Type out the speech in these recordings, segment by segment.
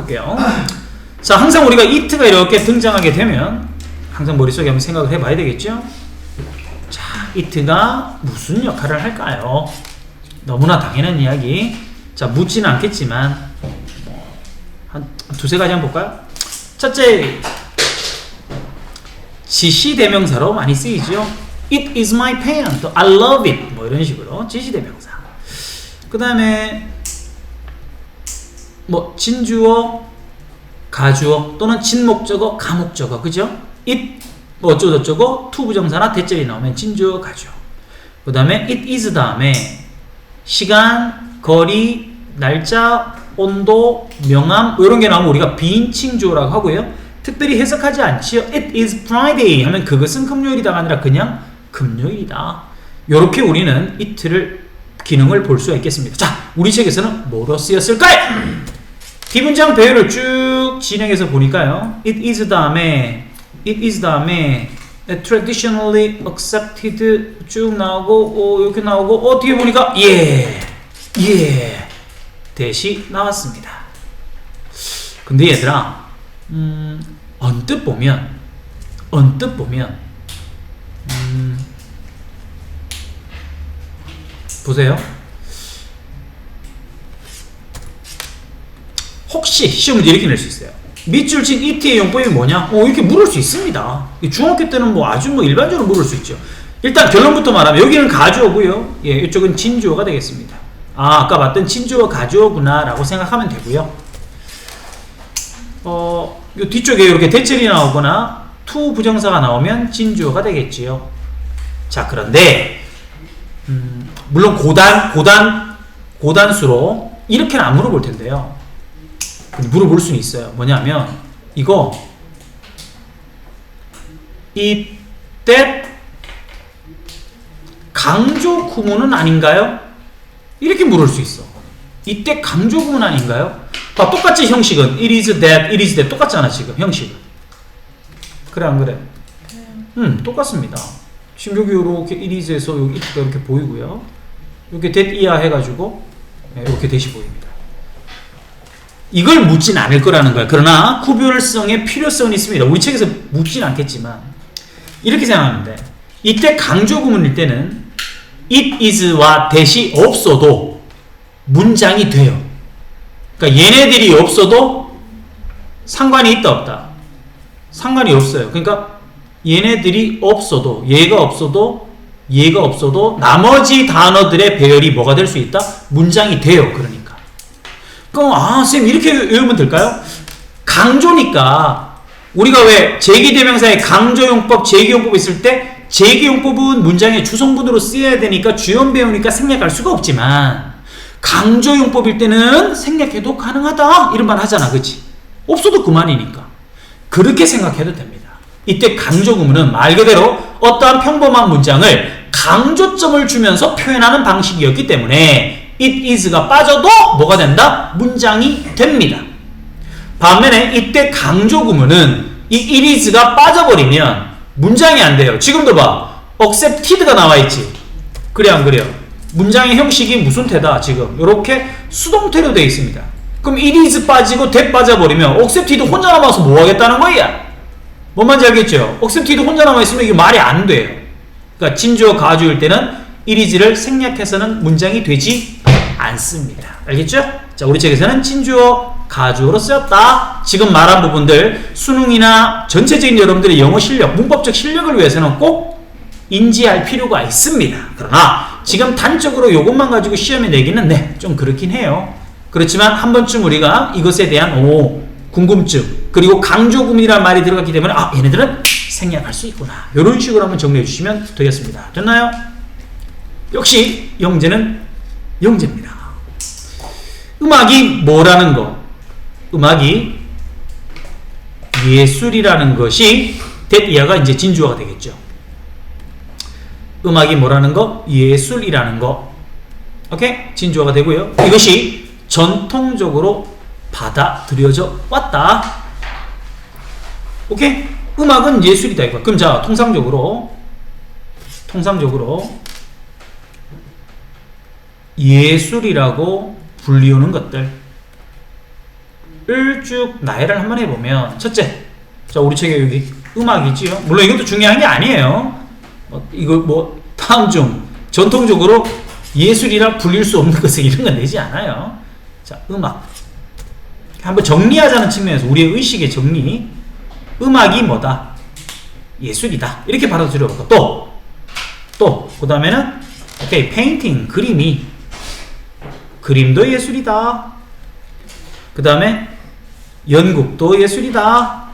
할게요. 자, 항상 우리가 it가 이렇게 등장하게 되면 항상 머릿속에 한번 생각을 해봐야 되겠죠? 자, it가 무슨 역할을 할까요? 너무나 당연한 이야기. 자, 묻지는 않겠지만 한 두세 가지 한번 볼까요? 첫째, 지시대명사로 많이 쓰이죠. It is my pen. 또 I love it. 뭐 이런 식으로 지시대명사. 그 다음에 뭐 진주어, 가주어 또는 진목적어, 가목적어 그죠? it 뭐 어쩌고저쩌고 투 부정사나 대절이 나오면 진주어, 가주어. 그 다음에 it is 다음에 시간, 거리, 날짜, 온도, 명암 이런 게 나오면 우리가 비인칭주어라고 하고요. 특별히 해석하지 않지요. It is Friday 하면 그것은 금요일이다가 아니라 그냥 금요일이다. 이렇게 우리는 it를 기능을 볼 수가 있겠습니다. 자, 우리 책에서는 뭐로 쓰였을까요? 기문장 배열을 쭉 진행해서 보니까요. It is 다음에 it is 다음에 traditionally accepted 쭉 나오고 어, 이렇게 나오고 어 뒤에 보니까 예, 예 대시 나왔습니다. 근데 얘들아, 음, 언뜻 보면 언뜻 보면 음, 보세요. 혹시 시험 문제 이렇게 낼 수 있어요. 밑줄 친 ET의 용법이 뭐냐? 어, 이렇게 물을 수 있습니다. 중학교 때는 뭐 아주 뭐 일반적으로 물을 수 있죠. 일단 결론부터 말하면 여기는 가주어고요. 예, 이쪽은 진주어가 되겠습니다. 아, 아까 봤던 진주어 가주어구나라고 생각하면 되고요. 어, 요 뒤쪽에 이렇게 대절이 나오거나 투 부정사가 나오면 진주어가 되겠지요. 자, 그런데 음, 물론 고단 고단 고단수로 이렇게는 안 물어볼 텐데요. 물어볼 수는 있어요. 뭐냐면 이거 이때 강조 구문은 아닌가요? 이렇게 물을 수 있어. 이때 강조 구문 아닌가요? 봐, 똑같지 형식은 it is that, it is that 똑같잖아 지금 형식은. 그래 안 그래? 음 똑같습니다. 지금 여기 이렇게 it is에서 여기 이렇게 보이고요. 이렇게 that 이하 해가지고 네, 이렇게 대시 보입니다. 이걸 묻진 않을 거라는 거야. 그러나 구별성의 필요성은 있습니다. 우리 책에서 묻진 않겠지만 이렇게 생각하면 돼. 이때 강조 구문일 때는 it is와 대시 없어도 문장이 돼요. 그러니까 얘네들이 없어도 상관이 있다 없다. 상관이 없어요. 그러니까 얘네들이 없어도 얘가 없어도 얘가 없어도 나머지 단어들의 배열이 뭐가 될 수 있다? 문장이 돼요. 그러니까. 그럼 아, 쌤 이렇게 외우면 될까요? 강조니까 우리가 왜 제기대명사의 강조용법, 제기용법 있을 때 제기용법은 문장의 주성분으로 쓰여야 되니까 주연 배우니까 생략할 수가 없지만 강조용법일 때는 생략해도 가능하다 이런 말 하잖아, 그렇지? 없어도 그만이니까 그렇게 생각해도 됩니다. 이때 강조구문은 말 그대로 어떠한 평범한 문장을 강조점을 주면서 표현하는 방식이었기 때문에 it is가 빠져도 뭐가 된다? 문장이 됩니다. 반면에 이때 강조 구문은 이 it is가 빠져버리면 문장이 안 돼요. 지금도 봐. accepted가 나와 있지. 그래 안 그래요? 문장의 형식이 무슨 태다 지금 이렇게 수동태로 되어 있습니다. 그럼 it is 빠지고 that 빠져버리면 accepted 혼자 남아서 뭐 하겠다는 거야? 뭔 말인지 알겠죠? accepted 혼자 남아있으면 이게 말이 안 돼요. 그러니까 진주어 가주일 때는 it is를 생략해서는 문장이 되지 않습니다. 알겠죠? 자, 우리 책에서는 진주어 가주어로 쓰였다. 지금 말한 부분들 수능이나 전체적인 여러분들의 영어 실력, 문법적 실력을 위해서는 꼭 인지할 필요가 있습니다. 그러나 지금 단적으로 이것만 가지고 시험에 내기는 네, 좀 그렇긴 해요. 그렇지만 한 번쯤 우리가 이것에 대한 오, 궁금증 그리고 강조구문이라는 말이 들어갔기 때문에 아 얘네들은 생략할 수 있구나 이런 식으로 한번 정리해 주시면 되겠습니다 됐나요? 역시 영재는 영재입니다 음악이 뭐라는 거 음악이 예술이라는 것이 대이하가 이제 진주어가 되겠죠 음악이 뭐라는 거 예술이라는 거 오케이 진주어가 되고요 이것이 전통적으로 받아들여져 왔다. 오케이? 음악은 예술이다 이거. 그럼 자, 통상적으로 통상적으로 예술이라고 불리우는 것들 음악을 쭉 나열을 한번 해보면 첫째, 자 우리 책에 여기 음악이지요. 물론 이것도 중요한 게 아니에요. 뭐, 이거 뭐 다음 중 전통적으로 예술이라 불릴 수 없는 것을 이런 건 내지 않아요. 자 음악 한번 정리하자는 측면에서 우리의 의식의 정리. 음악이 뭐다? 예술이다. 이렇게 받아들여 볼까? 또, 또, 그 다음에는, 오케이, 페인팅, 그림이. 그림도 예술이다. 그 다음에, 연극도 예술이다.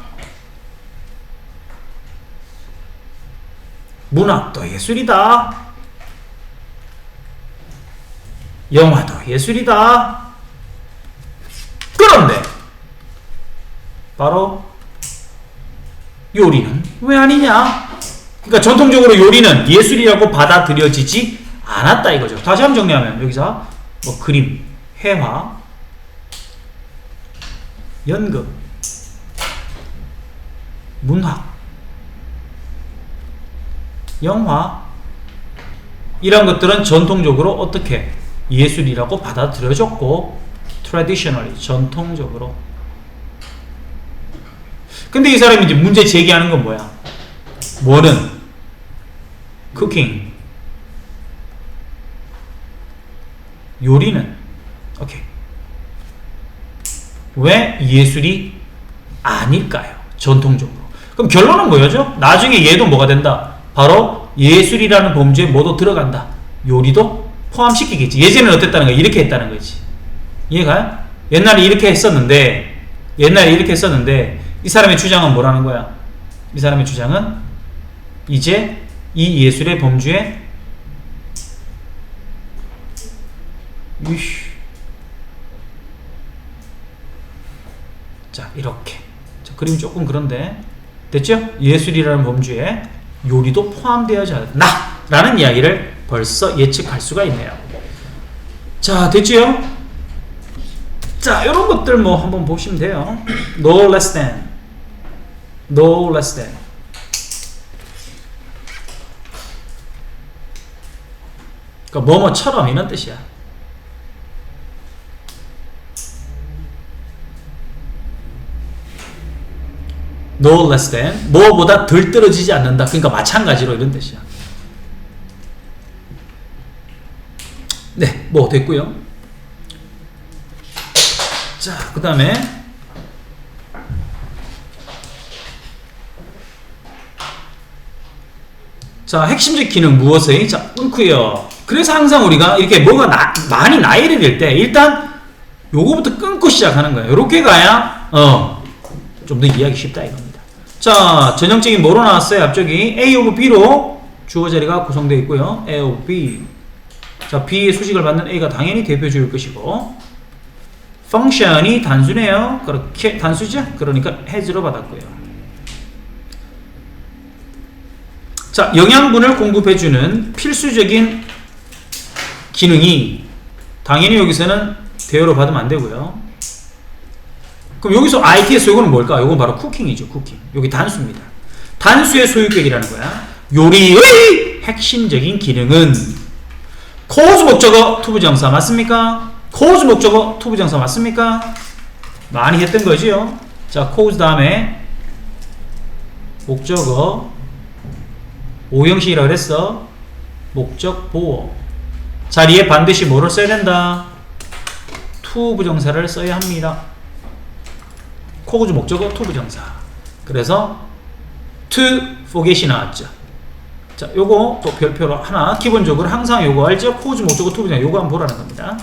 문학도 예술이다. 영화도 예술이다. 그런데, 바로, 요리는 왜 아니냐? 그러니까 전통적으로 요리는 예술이라고 받아들여지지 않았다 이거죠. 다시 한번 정리하면 여기서 뭐 그림, 회화, 연극, 문학, 영화 이런 것들은 전통적으로 어떻게 예술이라고 받아들여졌고 traditionally 전통적으로. 근데 이 사람이 이제 문제 제기하는 건 뭐야? 뭐는? 쿠킹 요리는 오케이 왜 예술이 아닐까요? 전통적으로 그럼 결론은 뭐였죠? 나중에 얘도 뭐가 된다? 바로 예술이라는 범주에 뭐도 들어간다 요리도 포함시키겠지 예전에는 어땠다는 거야? 이렇게 했다는 거지 이해가요? 옛날에 이렇게 했었는데 옛날에 이렇게 했었는데 이 사람의 주장은 뭐라는 거야? 이 사람의 주장은 이제 이 예술의 범주에 이쉬. 자 이렇게. 자, 그림이 조금 그런데. 됐죠? 예술이라는 범주에 요리도 포함되어지 않나 라는 이야기를 벌써 예측할 수가 있네요. 자 됐지요? 자 이런 것들 뭐 한번 보시면 돼요. No less than. No less than. 그러니까 뭐뭐처럼 이런 뜻이야 no less than 뭐보다 덜 떨어지지 않는다 그러니까 마찬가지로 이런 뜻이야 네뭐 됐고요 자그 다음에 자, 핵심적 기능 무엇의? 자, 끊고요. 그래서 항상 우리가 이렇게 뭐가 나, 많이 나이를 될 때, 일단 요거부터 끊고 시작하는 거예요. 요렇게 가야, 어, 좀 더 이해하기 쉽다 이겁니다. 자, 전형적인 뭐로 나왔어요? 앞쪽이 A of B로 주어 자리가 구성되어 있고요. A of B. 자, B의 수식을 받는 A가 당연히 대표주일 것이고, 펑션이 단수네요. 그렇게 단수죠? 그러니까 has로 받았고요. 자, 영양분을 공급해주는 필수적인 기능이 당연히 여기서는 대여로 받으면 안 되고요. 그럼 여기서 ITS 요거는 뭘까? 요건 바로 쿠킹이죠, 쿠킹. 여기 단수입니다. 단수의 소유격이라는 거야. 요리의 핵심적인 기능은 코즈 목적어 투부정사 맞습니까? 코즈 목적어 투부정사 맞습니까? 많이 했던 거지요. 자, 코즈 다음에 목적어 오형식이라고 그랬어. 목적 보호. 자리에 반드시 뭐를 써야 된다? 투 부정사를 써야 합니다. 코구주 목적어 투 부정사. 그래서 to forget이 나왔죠. 자, 요거 또 별표로 하나 기본적으로 항상 요거 알죠? 코구주 목적어 투 부정사 요거 한번 보라는 겁니다.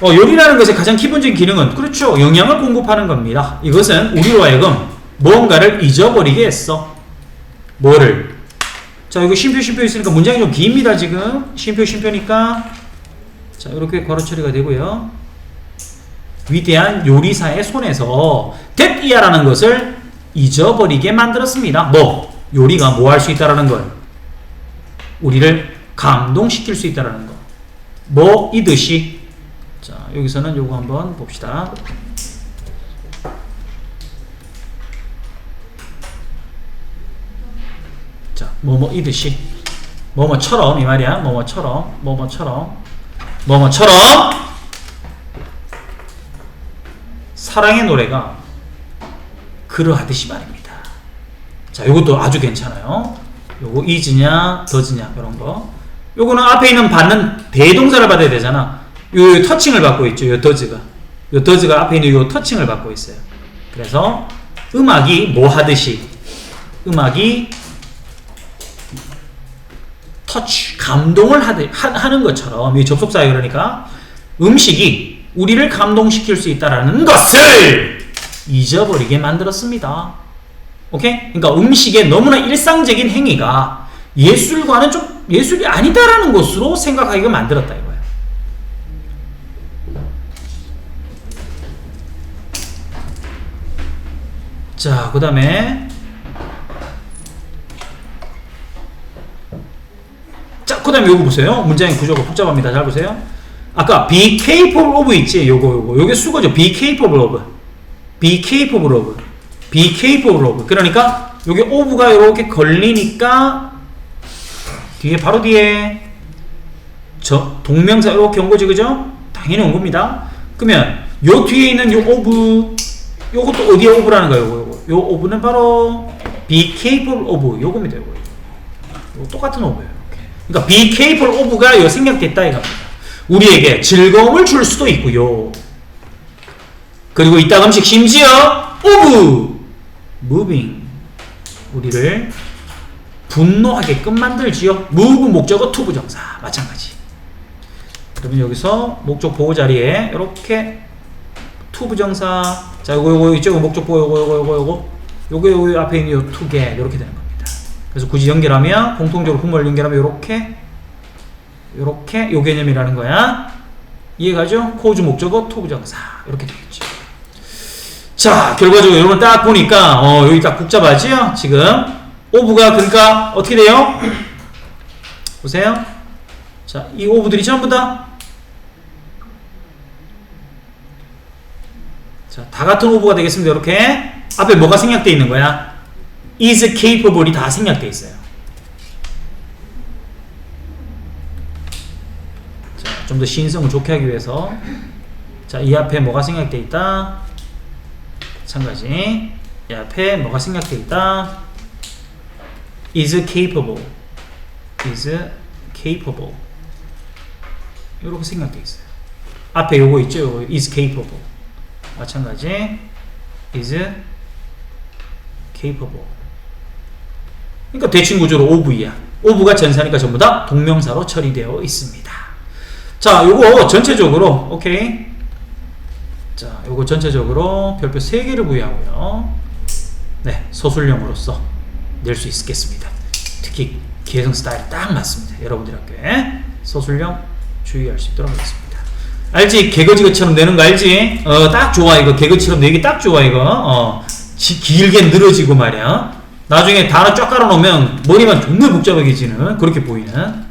어, 요리라는 것의 가장 기본적인 기능은 그렇죠. 영양을 공급하는 겁니다. 이것은 우리로 하여금 무언가를 잊어버리게 했어. 뭐를? 자, 여기 쉼표 쉼표 있으니까 문장이 좀 깁니다, 지금. 쉼표 쉼표니까. 자, 이렇게 괄호 처리가 되고요. 위대한 요리사의 손에서 됐이야라는 것을 잊어버리게 만들었습니다. 뭐? 요리가 뭐 할 수 있다라는 걸. 우리를 감동시킬 수 있다라는 거. 뭐 이듯이. 자, 여기서는 요거 한번 봅시다. 자, 뭐뭐 이듯이 뭐뭐처럼 이 말이야. 뭐뭐처럼 뭐뭐처럼 뭐뭐처럼 사랑의 노래가 그러하듯이 말입니다. 자, 요것도 아주 괜찮아요. 요거 is냐, does냐 이런 거. 요거는 앞에 있는 받는 대동사를 받아야 되잖아. 요 터칭을 받고 있죠. 요 does가. 요 does가 앞에 있는 요 터칭을 받고 있어요. 그래서 음악이 뭐 하듯이 음악이 터치 감동을 하듯 하, 하는 것처럼 이 접속사에 그러니까 음식이 우리를 감동시킬 수 있다라는 것을 잊어버리게 만들었습니다. 오케이? 그러니까 음식의 너무나 일상적인 행위가 예술과는 좀 예술이 아니다라는 것으로 생각하기가 만들었다 이거예요. 자, 그 다음에 자, 그 다음에 요거 보세요. 문장의 구조가 복잡합니다. 잘 보세요. 아까 be capable of 있지? 요거, 요거. 요게 수거죠. be capable of. be capable of. be capable of. 그러니까 요게 of가 이렇게 걸리니까 뒤에 바로 뒤에 저 동명사 이렇게 온 거지 그죠? 당연히 온 겁니다. 그러면 요 뒤에 있는 요 of 요것도 어디에 of라는 거예요? 요거, 요거. 요 of는 바로 be capable of 요겁니다. 요거. 똑같은 of예요. 그러니까 be capable of가 요 생략됐다 이겁니다. 우리에게 즐거움을 줄 수도 있고요. 그리고 이따 음식 심지어 of moving 우리를 분노하게끔 만들지요. move 목적어 to 부정사 마찬가지. 그러면 여기서 목적 보호 자리에 이렇게 to 부정사 자 요거 요거 있죠 목적 보호 요거 요거 요거 요거 요거 요거 앞에 있는 요 get 이렇게 되는 겁니다. 그래서 굳이 연결하면 공통적으로 부모를 연결하면 요렇게 요렇게 요 개념이라는 거야. 이해가죠? 코즈 목적어 to 부정사 이렇게 되겠죠. 자 결과적으로 여러분 딱 보니까 어 여기 딱 복잡하지요 지금 오브가 그러니까 어떻게 돼요? 보세요. 자, 이 오브들이 전부 다 자, 다 같은 오브가 되겠습니다. 이렇게 앞에 뭐가 생략되어 있는 거야? is capable이 다 생략되어 있어요. 자, 좀 더 시인성을 좋게 하기 위해서 자, 이 앞에 뭐가 생략되어 있다? 마찬가지. 이 앞에 뭐가 생략되어 있다? is capable. is capable. 이렇게 생각되어 있어요. 앞에 요거 있죠? 요거 is capable. 마찬가지 is capable. 그러니까 대칭 구조로 of야. of가 전사니까 전부 다 동명사로 처리되어 있습니다. 자, 요거 전체적으로 오케이. 자, 요거 전체적으로 별표 3개를 부여하고요. 네, 서술형으로서 낼 수 있겠습니다. 특히 개성 스타일이 딱 맞습니다. 여러분들 학교에 서술형 주의할 수 있도록 하겠습니다. 알지? 개거지처럼 내는 거 알지? 어, 딱 좋아 이거 개거처럼 내기 딱 좋아 이거. 어, 지, 길게 늘어지고 말이야. 나중에 단어 쫙 깔아놓으면 머리만 존나 복잡해지는 그렇게 보이는.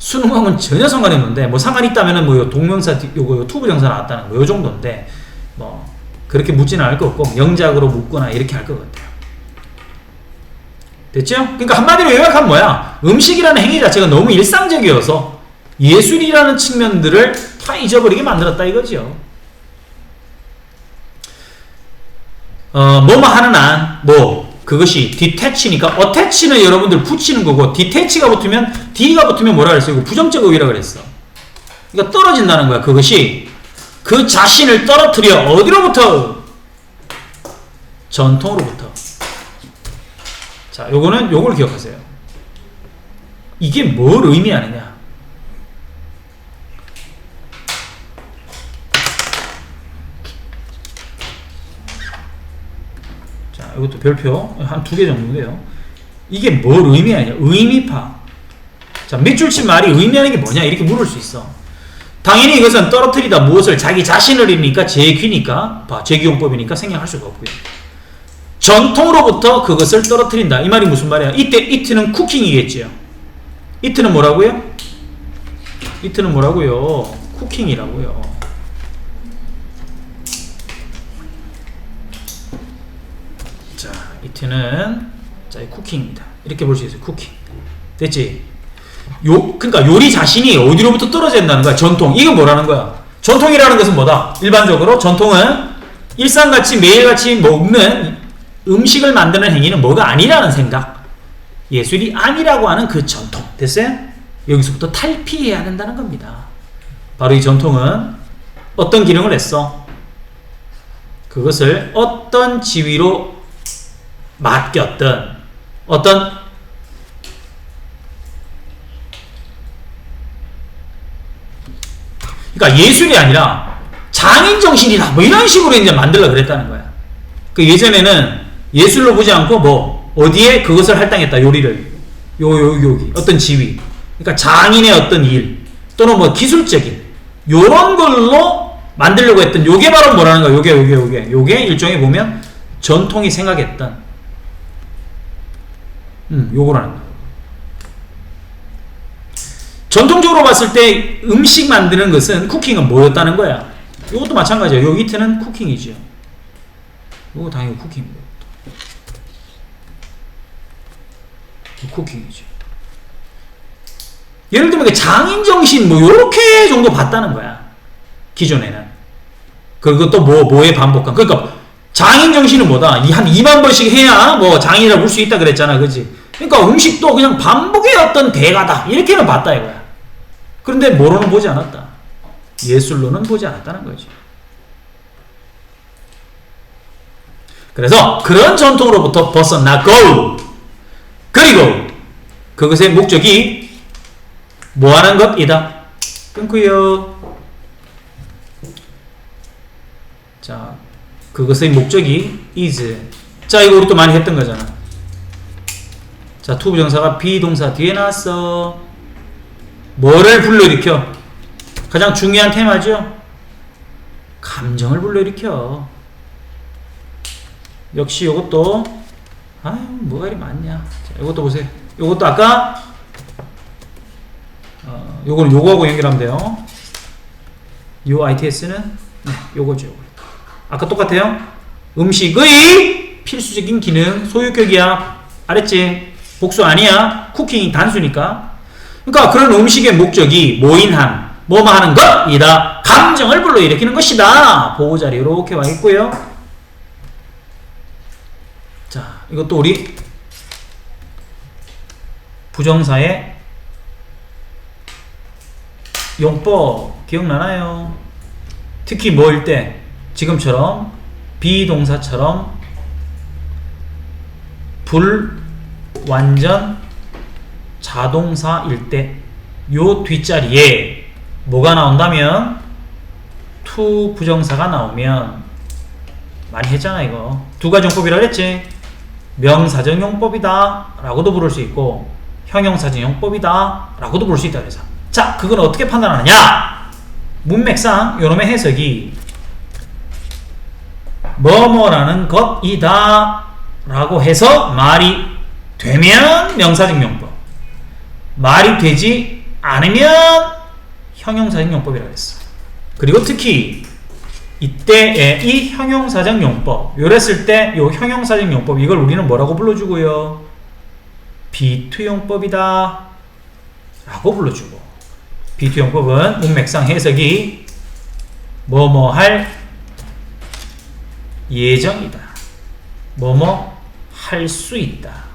수능하고는 전혀 상관없는데 뭐 상관 있다면은 뭐 요 동명사 뒤- 요거 요 투부 정사 나왔다는 거 요 정도인데 뭐 그렇게 묻지는 않을 것 같고 영작으로 묻거나 이렇게 할 것 같아요. 됐죠? 그러니까 한마디로 요약하면 뭐야? 음식이라는 행위 자체가 너무 일상적이어서 예술이라는 측면들을 다 잊어버리게 만들었다 이거죠. 어, 뭐뭐 하는 한, 뭐, 그것이 디태치니까, 어태치는 여러분들 붙이는 거고, 디태치가 붙으면, D가 붙으면 뭐라 그랬어요? 이거 부정적 의의라 그랬어. 그러니까 떨어진다는 거야. 그것이 그 자신을 떨어뜨려. 어디로부터? 전통으로부터. 자, 요거는 요걸 기억하세요. 이게 뭘 의미하느냐? 자, 이것도 별표 한 두 개 정도인데요. 이게 뭘 의미하냐? 의미파. 자, 밑줄 친 말이 의미하는 게 뭐냐? 이렇게 물을 수 있어. 당연히 이것은 떨어뜨리다 무엇을 자기 자신을이니까 제 귀니까, 봐, 제귀용법이니까 생략할 수가 없고요. 전통으로부터 그것을 떨어뜨린다. 이 말이 무슨 말이야? 이때 이트는 쿠킹이겠지요. 이트는 뭐라고요? 이트는 뭐라고요? 쿠킹이라고요. 자, 이트는 자, 이 쿠킹입니다. 이렇게 볼 수 있어요. 쿠킹. 됐지? 요 그러니까 요리 자신이 어디로부터 떨어진다는 거야. 전통. 이건 뭐라는 거야? 전통이라는 것은 뭐다? 일반적으로 전통은 일상같이 매일같이 먹는 음식을 만드는 행위는 뭐가 아니라는 생각. 예술이 아니라고 하는 그 전통. 됐어요? 여기서부터 탈피해야 된다는 겁니다. 바로 이 전통은 어떤 기능을 했어? 그것을 어떤 지위로 맡겼든 어떤 그러니까 예술이 아니라 장인 정신이다 뭐 이런 식으로 이제 만들려 그랬다는 거야. 그 예전에는 예술로 보지 않고 뭐 어디에 그것을 할당했다 요리를. 요요 여기. 어떤 지위. 그러니까 장인의 어떤 일 또는 뭐 기술적인 요런 걸로 만들려고 했던 요게 바로 뭐라는 거야? 요게 요게 요게. 요게 일종의 보면 전통이 생각했던 음 요거라는 거야 전통적으로 봤을 때 음식 만드는 것은 쿠킹은 뭐였다는 거야 요것도 마찬가지야 요 이트는 쿠킹이죠 요거 당연히 쿠킹입니다 쿠킹이죠. 예를 들면 그 장인 정신 뭐 요렇게 정도 봤다는 거야. 기존에는. 그것도 뭐 뭐에 반복한. 그러니까 장인 정신은 뭐다? 이한 2만 번씩 해야 뭐 장인이라고 볼 수 있다 그랬잖아. 그지 그러니까 음식도 그냥 반복의 어떤 대가다. 이렇게는 봤다 이거야. 그런데 뭐로는 보지 않았다. 예술로는 보지 않았다는 거지. 그래서 그런 전통으로부터 벗어나고 그리고 그것의 목적이 뭐 하는 것이다. 끊고요. 자, 그것의 목적이 is. 자, 이거 우리 또 많이 했던 거잖아. 자, 투부 정사가 비동사 뒤에 나왔어. 뭐를 불러일으켜? 가장 중요한 테마죠? 감정을 불러일으켜. 역시 이것도 아유 뭐가 이리 많냐 자, 이것도 보세요 이것도 아까 어, 요거는 요거하고 연결하면 돼요 요 ITS는 네, 요거죠 요거. 아까 똑같아요 음식의 필수적인 기능 소유격이야 알았지 복수 아니야? 쿠킹이 단수니까. 그러니까 그런 음식의 목적이 모인한 뭐뭐 하는 것이다. 감정을 불러일으키는 것이다. 보호자리 이렇게 와 있고요. 자, 이것도 우리 부정사의 용법 기억나나요? 특히 뭐일 때 지금처럼 비동사처럼 불 완전 자동사일 때 요 뒷자리에 뭐가 나온다면? 투 부정사가 나오면. 많이 했잖아 이거. 두 가지 용법이라 그랬지? 명사정용법이다 라고도 부를 수 있고 형용사정용법이다 라고도 부를 수 있다 그래서. 자 그건 어떻게 판단하느냐? 문맥상 요놈의 해석이 뭐뭐라는 것이다 라고 해서 말이 되면 명사정용법 말이 되지 않으면 형용사정용법이라고 했어. 그리고 특히 이때의 이 형용사적 용법 요랬을 때 요 형용사적 용법 이걸 우리는 뭐라고 불러주고요? 비투용법이다 라고 불러주고. 비투용법은 문맥상 해석이 뭐뭐 할 예정이다. 뭐뭐 할 수 있다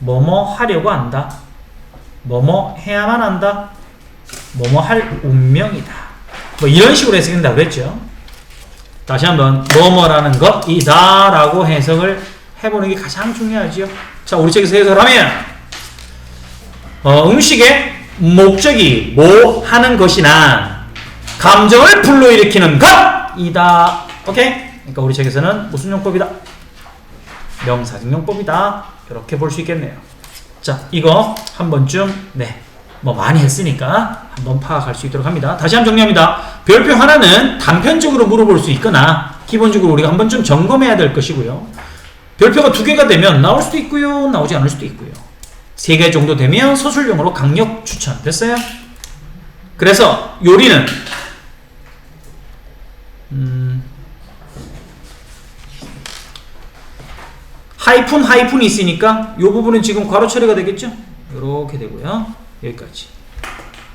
뭐뭐 하려고 한다 뭐뭐 해야만 한다 뭐뭐 할 운명이다 뭐 이런 식으로 해석된다 그랬죠 다시 한번 뭐뭐라는 것이다 라고 해석을 해보는 게 가장 중요하지요. 자, 우리 책에서 해석하면 어, 음식의 목적이 뭐 하는 것이나 감정을 불러일으키는 것이다. 오케이? 그러니까 우리 책에서는 무슨 용법이다? 명사적 용법이다. 이렇게 볼 수 있겠네요. 자, 이거 한 번쯤 네. 뭐 많이 했으니까 한번 파악할 수 있도록 합니다. 다시 한번 정리합니다. 별표 하나는 단편적으로 물어볼 수 있거나 기본적으로 우리가 한 번쯤 점검해야 될 것이고요. 별표가 두 개가 되면 나올 수도 있고요. 나오지 않을 수도 있고요. 세 개 정도 되면 서술형으로 강력 추천. 됐어요? 그래서 요리는 음, 하이픈 하이픈이 있으니까 이 부분은 지금 괄호 처리가 되겠죠? 이렇게 되고요. 여기까지.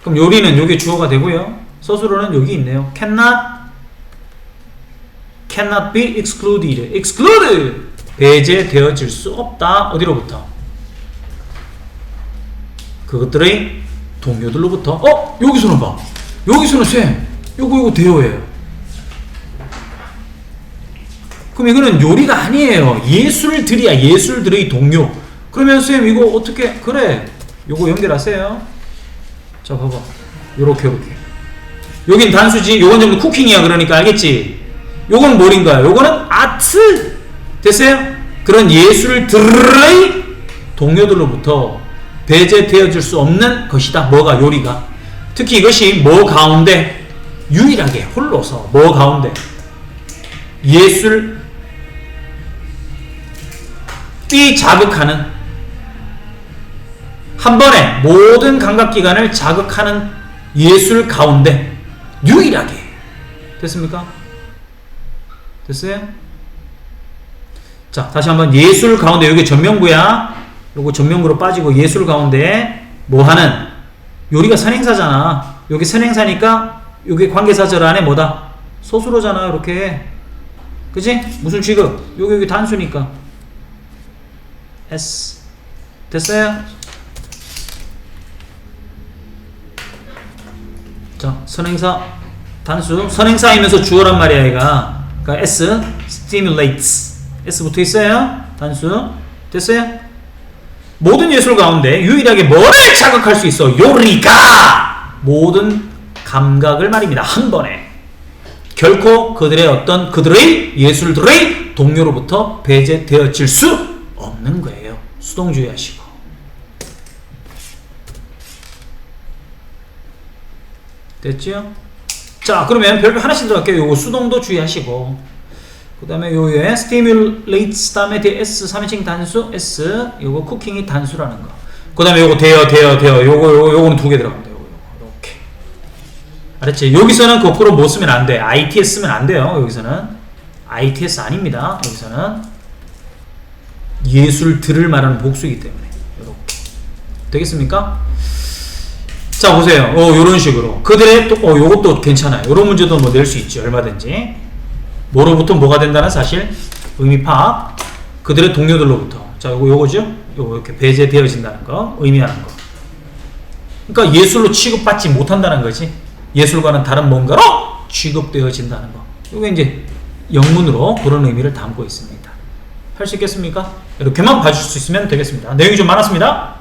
그럼 요리는 요게 주어가 되고요. 서술어는 여기 있네요. cannot cannot be excluded. exclude 배제되어질 수 없다. 어디로부터? 그것들의 동료들로부터. 어? 여기서는 봐. 여기서는 쌤. 요거 요거 대여예요. 그럼 이거는 요리가 아니에요. 예술들이야. 예술들의 동료. 그러면 쌤 이거 어떻게 그래? 요거 연결하세요. 자 봐봐. 요렇게 요렇게. 여긴 단수지. 요건 전부 쿠킹이야. 그러니까 알겠지? 요건 뭘인가요? 요거는 아트. 됐어요? 그런 예술들의 동료들로부터 배제되어질 수 없는 것이다. 뭐가 요리가. 특히 이것이 뭐 가운데 유일하게 홀로서 뭐 가운데 예술 띠 자극하는 한 번에 모든 감각기관을 자극하는 예술 가운데 유일하게 됐습니까? 됐어요? 자 다시 한번 예술 가운데 여기 전명구야 요거 전명구로 빠지고 예술 가운데 뭐 하는 요리가 선행사잖아 여기 선행사니까 여기 관계사절 안에 뭐다 소수로잖아 이렇게 그지? 무슨 취급? 여기 여기 단수니까 S. 됐어요? 자 선행사. 단수. 선행사이면서 주어란 말이야 얘가. 그러니까 S stimulates. S 붙어 있어요? 단수. 됐어요? 모든 예술 가운데 유일하게 뭐를 자극할 수 있어? 요리가! 모든 감각을 말입니다. 한 번에. 결코 그들의 어떤 그들의 예술들의 동료로부터 배제되어질 수 없는 거예요. 수동 주의하시고. 됐죠? 자, 그러면 별표 하나씩 들어갈게요. 요거 수동도 주의하시고. 그 다음에 요에 stimulates 다음에 S 3인칭 단수 S 요거 쿠킹이 단수라는 거. 그 다음에 요거 돼요, 돼요, 돼요. 요거, 요거, 요거는 두 개 들어갑니다. 요거, 요거. 이렇게. 알았지? 여기서는 거꾸로 뭐 쓰면 안 돼. ITS 쓰면 안 돼요. 여기서는. ITS 아닙니다. 여기서는. 예술들을 말하는 복수이기 때문에. 이렇게. 되겠습니까? 자, 보세요. 어, 요런 식으로. 그들의 또, 어, 요것도 괜찮아요. 요런 문제도 뭐 낼 수 있죠. 얼마든지. 뭐로부터 뭐가 된다는 사실. 의미 파악. 그들의 동료들로부터. 자, 요거, 요거죠? 요거 이렇게 배제되어진다는 거. 의미하는 거. 그러니까 예술로 취급받지 못한다는 거지. 예술과는 다른 뭔가로 취급되어진다는 거. 이게 이제 영문으로 그런 의미를 담고 있습니다. 할 수 있겠습니까? 이렇게만 봐줄 수 있으면 되겠습니다. 내용이 좀 많았습니다.